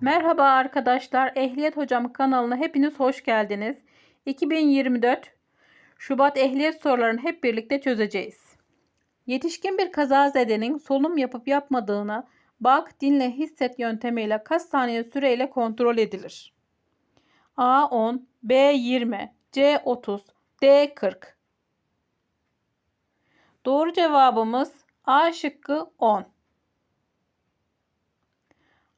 Merhaba arkadaşlar. Ehliyet Hocam kanalına hepiniz hoş geldiniz. 2024 Şubat ehliyet sorularını hep birlikte çözeceğiz. Yetişkin bir kazazedenin solunum yapıp yapmadığını bak, dinle, hisset yöntemiyle kaç saniye süreyle kontrol edilir? A 10, B 20, C 30, D 40. Doğru cevabımız A şıkkı 10.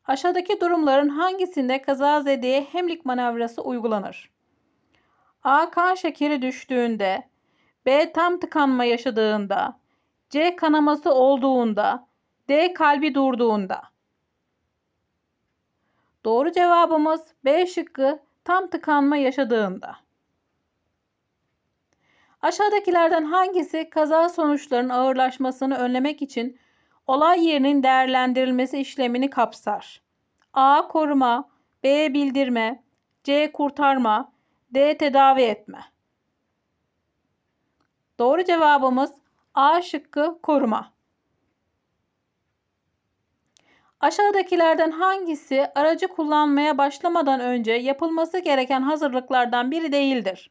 Aşağıdaki durumların hangisinde kazazedeye hemlik manevrası uygulanır? A. Kan şekeri düştüğünde B. Tam tıkanma yaşadığında C. Kanaması olduğunda D. Kalbi durduğunda Doğru cevabımız B şıkkı tam tıkanma yaşadığında. Aşağıdakilerden hangisi kaza sonuçlarının ağırlaşmasını önlemek için olay yerinin değerlendirilmesi işlemini kapsar? A. Koruma B. Bildirme C. Kurtarma D. Tedavi etme Doğru cevabımız A şıkkı koruma. Aşağıdakilerden hangisi aracı kullanmaya başlamadan önce yapılması gereken hazırlıklardan biri değildir?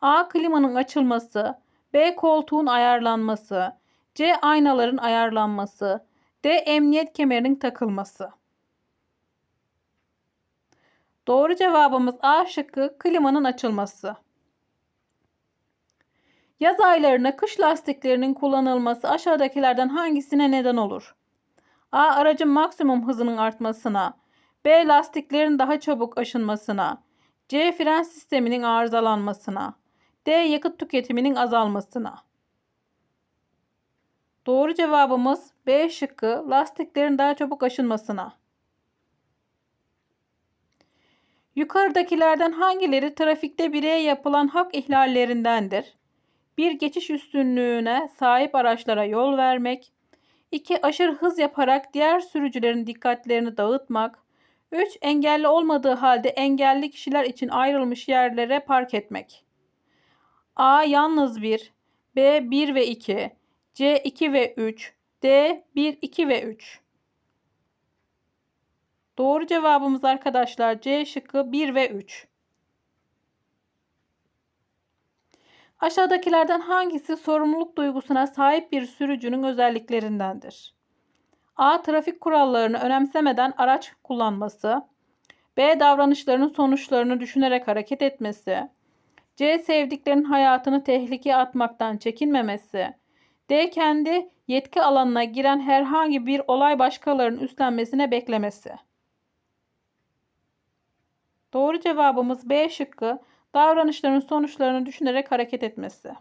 A. Klimanın açılması B. Koltuğun ayarlanması C. Aynaların ayarlanması D. Emniyet kemerinin takılması Doğru cevabımız A şıkkı klimanın açılması. Yaz aylarında kış lastiklerinin kullanılması aşağıdakilerden hangisine neden olur? A. Aracın maksimum hızının artmasına. B. Lastiklerin daha çabuk aşınmasına. C. Fren sisteminin arızalanmasına. D. Yakıt tüketiminin azalmasına. Doğru cevabımız B şıkkı lastiklerin daha çabuk aşınmasına. Yukarıdakilerden hangileri trafikte bireye yapılan hak ihlallerindendir? 1. Geçiş üstünlüğüne sahip araçlara yol vermek. 2. Aşırı hız yaparak diğer sürücülerin dikkatlerini dağıtmak. 3. Engelli olmadığı halde engelli kişiler için ayrılmış yerlere park etmek. A. Yalnız 1. B. 1 ve 2. C. 2 ve 3. D. 1, 2 ve 3. Doğru cevabımız arkadaşlar C şıkkı 1 ve 3. Aşağıdakilerden hangisi sorumluluk duygusuna sahip bir sürücünün özelliklerindendir? A. Trafik kurallarını önemsemeden araç kullanması. B. Davranışlarının sonuçlarını düşünerek hareket etmesi. C. Sevdiklerinin hayatını tehlikeye atmaktan çekinmemesi. D. Kendi yetki alanına giren herhangi bir olay başkalarının üstlenmesine beklemesi. Doğru cevabımız B şıkkı. Davranışların sonuçlarını düşünerek hareket etmesi.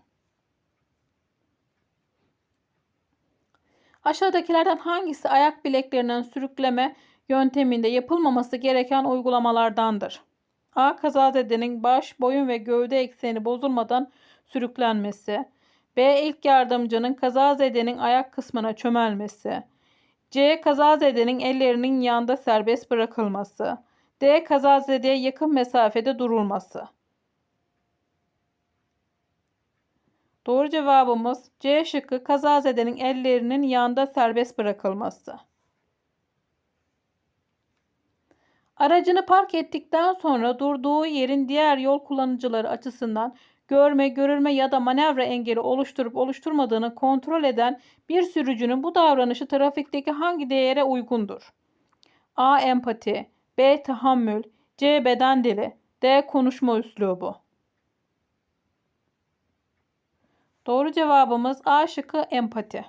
Aşağıdakilerden hangisi ayak bileklerinden sürükleme yönteminde yapılmaması gereken uygulamalardandır? A. Kazazedenin baş, boyun ve gövde ekseni bozulmadan sürüklenmesi. B. İlk yardımcının kazazedenin ayak kısmına çömelmesi. C. Kazazedenin ellerinin yanda serbest bırakılması. D. Kazazedeye yakın mesafede durulması. Doğru cevabımız C şıkkı kazazedenin ellerinin yanda serbest bırakılması. Aracını park ettikten sonra durduğu yerin diğer yol kullanıcıları açısından görme, görülme ya da manevra engeli oluşturup oluşturmadığını kontrol eden bir sürücünün bu davranışı trafikteki hangi değere uygundur? A. Empati B. Tahammül C. Beden dili D. Konuşma üslubu Doğru cevabımız A şıkkı empati.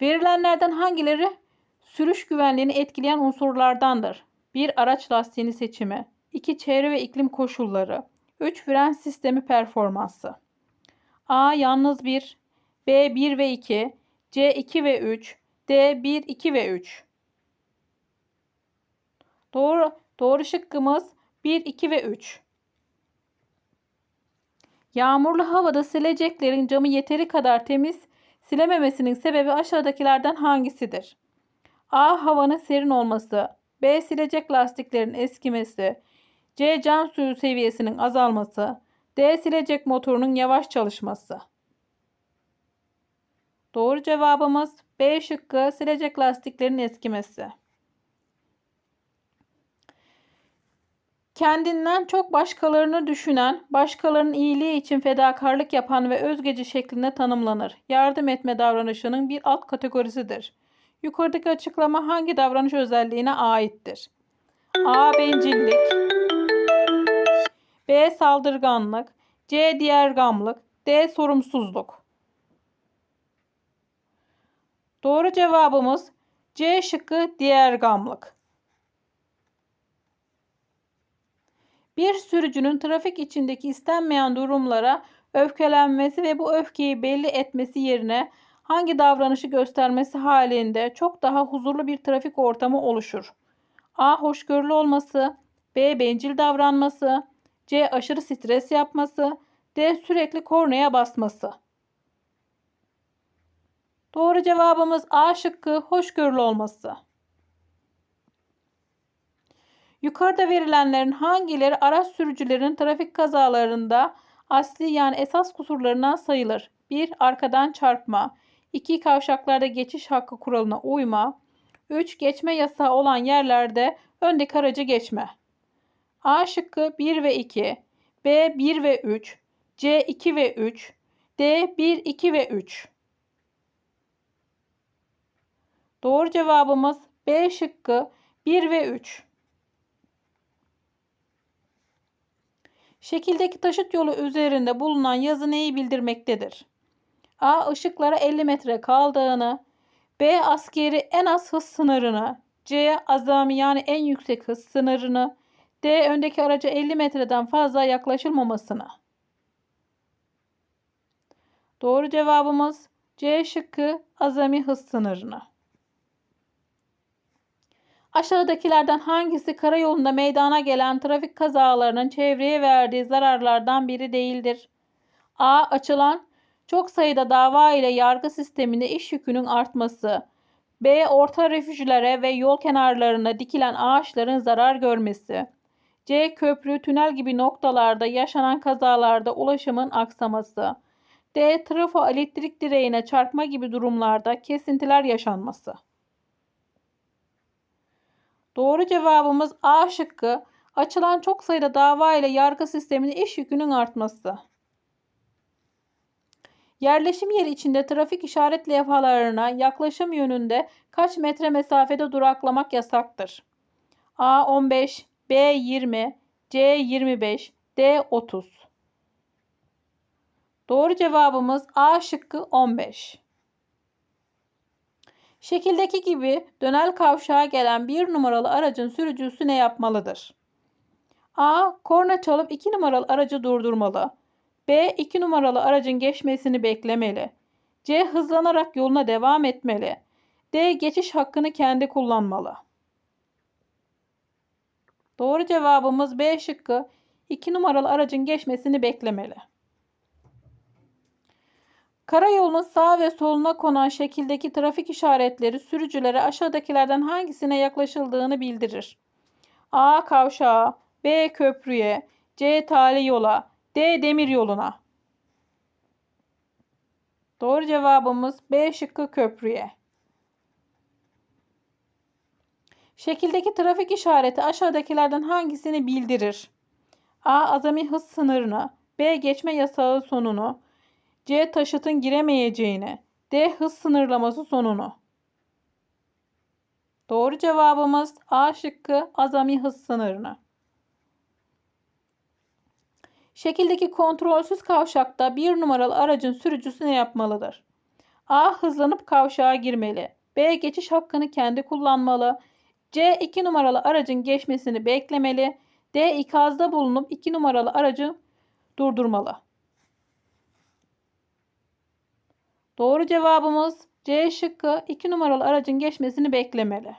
Verilenlerden hangileri sürüş güvenliğini etkileyen unsurlardandır? 1. Araç lastiğini seçimi 2. Çevre ve iklim koşulları 3. Fren sistemi performansı A. Yalnız 1 B. 1 ve 2 C 2 ve 3, D 1, 2 ve 3. Doğru, doğru şıkkımız 1, 2 ve 3. Yağmurlu havada sileceklerin camı yeteri kadar temiz silememesinin sebebi aşağıdakilerden hangisidir? A. Havanın serin olması. B. Silecek lastiklerin eskimesi. C. Cam suyu seviyesinin azalması. D. Silecek motorunun yavaş çalışması. Doğru cevabımız B şıkkı silecek lastiklerin eskimesi. Kendinden çok başkalarını düşünen, başkalarının iyiliği için fedakarlık yapan ve özgeci şeklinde tanımlanır. Yardım etme davranışının bir alt kategorisidir. Yukarıdaki açıklama hangi davranış özelliğine aittir? A. Bencillik B. Saldırganlık C. Diğergamlık D. Sorumsuzluk Doğru cevabımız C şıkkı diğergamlık. Bir sürücünün trafik içindeki istenmeyen durumlara öfkelenmesi ve bu öfkeyi belli etmesi yerine hangi davranışı göstermesi halinde çok daha huzurlu bir trafik ortamı oluşur? A. Hoşgörülü olması B. Bencil davranması C. Aşırı stres yapması D. Sürekli kornaya basması Doğru cevabımız A şıkkı hoşgörülü olması. Yukarıda verilenlerin hangileri araç sürücülerinin trafik kazalarında asli yani esas kusurlarından sayılır? 1. Arkadan çarpma. 2. Kavşaklarda geçiş hakkı kuralına uyma. 3. Geçme yasağı olan yerlerde öndeki aracı geçme. A şıkkı 1 ve 2. B 1 ve 3. C 2 ve 3. D 1, 2 ve 3. Doğru cevabımız B şıkkı 1 ve 3. Şekildeki taşıt yolu üzerinde bulunan yazı neyi bildirmektedir? A. Işıklara 50 metre kaldığını. B. Askeri en az hız sınırını. C. Azami yani en yüksek hız sınırını. D. Öndeki araca 50 metreden fazla yaklaşılmamasını. Doğru cevabımız C şıkkı azami hız sınırını. Aşağıdakilerden hangisi karayolunda meydana gelen trafik kazalarının çevreye verdiği zararlardan biri değildir? A. Açılan çok sayıda dava ile yargı sisteminde iş yükünün artması. B. Orta refüjlere ve yol kenarlarına dikilen ağaçların zarar görmesi. C. Köprü, tünel gibi noktalarda yaşanan kazalarda ulaşımın aksaması. D. Trafo elektrik direğine çarpma gibi durumlarda kesintiler yaşanması. Doğru cevabımız A şıkkı. Açılan çok sayıda dava ile yargı sisteminde iş yükünün artması. Yerleşim yeri içinde trafik işaret levhalarına yaklaşım yönünde kaç metre mesafede duraklamak yasaktır? A 15, B 20, C 25, D 30. Doğru cevabımız A şıkkı 15. Şekildeki gibi dönel kavşağa gelen bir numaralı aracın sürücüsü ne yapmalıdır? A. Korna çalıp 2 numaralı aracı durdurmalı. B. 2 numaralı aracın geçmesini beklemeli. C. Hızlanarak yoluna devam etmeli. D. Geçiş hakkını kendi kullanmalı. Doğru cevabımız B şıkkı. 2 numaralı aracın geçmesini beklemeli. Karayolunun sağ ve soluna konan şekildeki trafik işaretleri sürücülere aşağıdakilerden hangisine yaklaşıldığını bildirir. A. Kavşağa B. Köprüye C. Tali yola D. Demir yoluna. Doğru cevabımız B şıkkı köprüye. Şekildeki trafik işareti aşağıdakilerden hangisini bildirir? A. Azami hız sınırını B. Geçme yasağı sonunu C. Taşıtın giremeyeceğini. D. Hız sınırlaması sonunu. Doğru cevabımız A şıkkı azami hız sınırını. Şekildeki kontrolsüz kavşakta bir numaralı aracın sürücüsü ne yapmalıdır? A. Hızlanıp kavşağa girmeli. B. Geçiş hakkını kendi kullanmalı. C. 2 numaralı aracın geçmesini beklemeli. D. ikazda bulunup 2 numaralı aracı durdurmalı. Doğru cevabımız C şıkkı 2 numaralı aracın geçmesini beklemeli.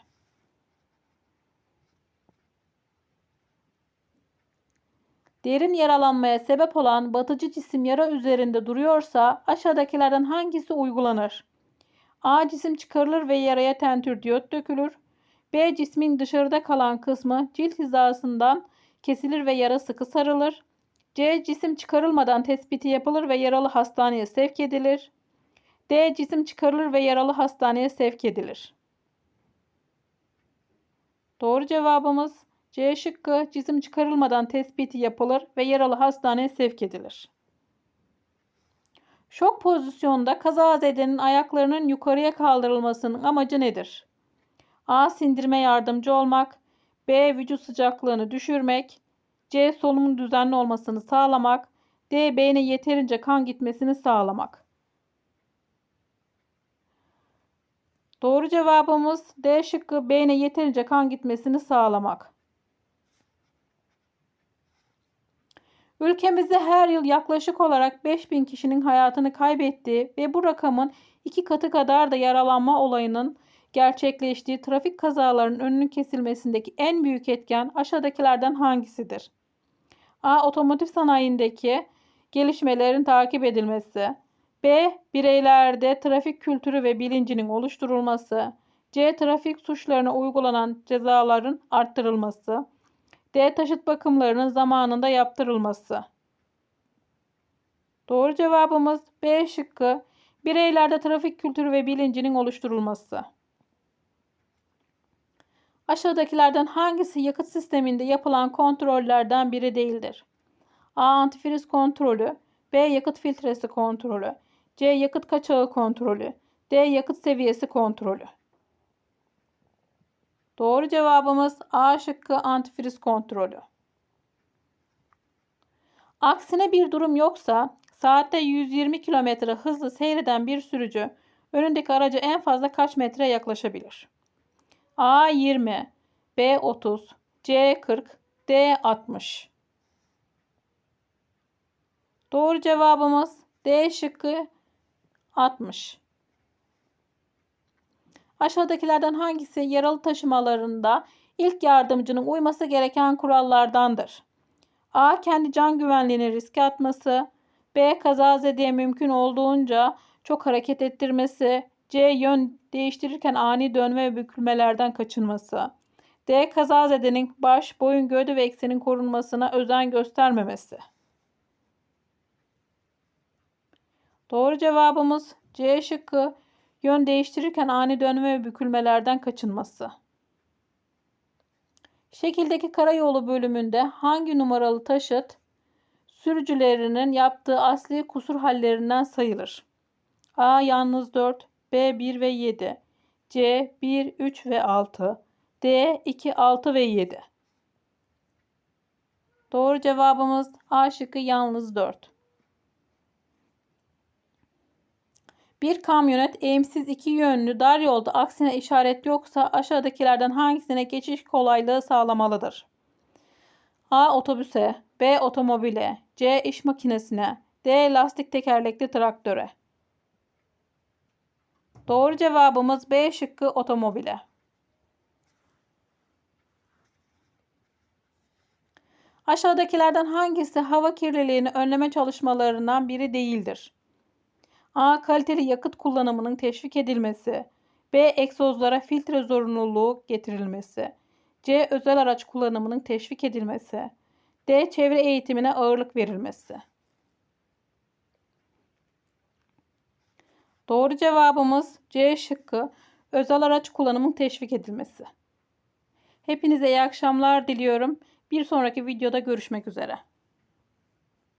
Derin yaralanmaya sebep olan batıcı cisim yara üzerinde duruyorsa aşağıdakilerden hangisi uygulanır? A. Cisim çıkarılır ve yaraya tentür diyot dökülür. B. Cismin dışarıda kalan kısmı cilt hizasından kesilir ve yara sıkı sarılır. C. Cisim çıkarılmadan tespiti yapılır ve yaralı hastaneye sevk edilir. D. Cisim çıkarılır ve yaralı hastaneye sevk edilir. Doğru cevabımız C şıkkı cisim çıkarılmadan tespiti yapılır ve yaralı hastaneye sevk edilir. Şok pozisyonda kazazedenin ayaklarının yukarıya kaldırılmasının amacı nedir? A. Sindirme yardımcı olmak. B. Vücut sıcaklığını düşürmek. C. Solumun düzenli olmasını sağlamak. D. Beyne yeterince kan gitmesini sağlamak. Doğru cevabımız D şıkkı beyne yeterince kan gitmesini sağlamak. Ülkemizde her yıl yaklaşık olarak 5000 kişinin hayatını kaybettiği ve bu rakamın iki katı kadar da yaralanma olayının gerçekleştiği trafik kazalarının önünün kesilmesindeki en büyük etken aşağıdakilerden hangisidir? A. Otomotiv sanayindeki gelişmelerin takip edilmesi. B. Bireylerde trafik kültürü ve bilincinin oluşturulması. C. Trafik suçlarına uygulanan cezaların arttırılması. D. Taşıt bakımlarının zamanında yaptırılması. Doğru cevabımız B şıkkı. Bireylerde trafik kültürü ve bilincinin oluşturulması. Aşağıdakilerden hangisi yakıt sisteminde yapılan kontrollerden biri değildir? A. Antifriz kontrolü. B. Yakıt filtresi kontrolü. C. Yakıt kaçağı kontrolü. D. Yakıt seviyesi kontrolü. Doğru cevabımız A şıkkı antifriz kontrolü. Aksine bir durum yoksa saatte 120 km hızlı seyreden bir sürücü önündeki araca en fazla kaç metre yaklaşabilir? A 20, B 30, C 40, D 60. Doğru cevabımız D şıkkı 60. Aşağıdakilerden hangisi yaralı taşımalarında ilk yardımcının uyması gereken kurallardandır? A. Kendi can güvenliğini riske atması. B. Kazazedeye mümkün olduğunca çok hareket ettirmesi. C. Yön değiştirirken ani dönme ve bükülmelerden kaçınması. D. Kazazedenin baş, boyun, gövde ve eksenin korunmasına özen göstermemesi. Doğru cevabımız C şıkkı yön değiştirirken ani dönme ve bükülmelerden kaçınması. Şekildeki karayolu bölümünde hangi numaralı taşıt sürücülerinin yaptığı asli kusur hallerinden sayılır? A. Yalnız 4, B. 1 ve 7, C. 1, 3 ve 6, D. 2, 6 ve 7. Doğru cevabımız A şıkkı yalnız 4. Bir kamyonet eğimsiz iki yönlü dar yolda aksine işaret yoksa aşağıdakilerden hangisine geçiş kolaylığı sağlamalıdır? A. Otobüse B. Otomobile C. iş makinesine D. Lastik tekerlekli traktöre Doğru cevabımız B şıkkı otomobile. Aşağıdakilerden hangisi hava kirliliğini önleme çalışmalarından biri değildir? A. Kaliteli yakıt kullanımının teşvik edilmesi. B. Egzozlara filtre zorunluluğu getirilmesi. C. Özel araç kullanımının teşvik edilmesi. D. Çevre eğitimine ağırlık verilmesi. Doğru cevabımız C şıkkı. Özel araç kullanımının teşvik edilmesi. Hepinize iyi akşamlar diliyorum. Bir sonraki videoda görüşmek üzere.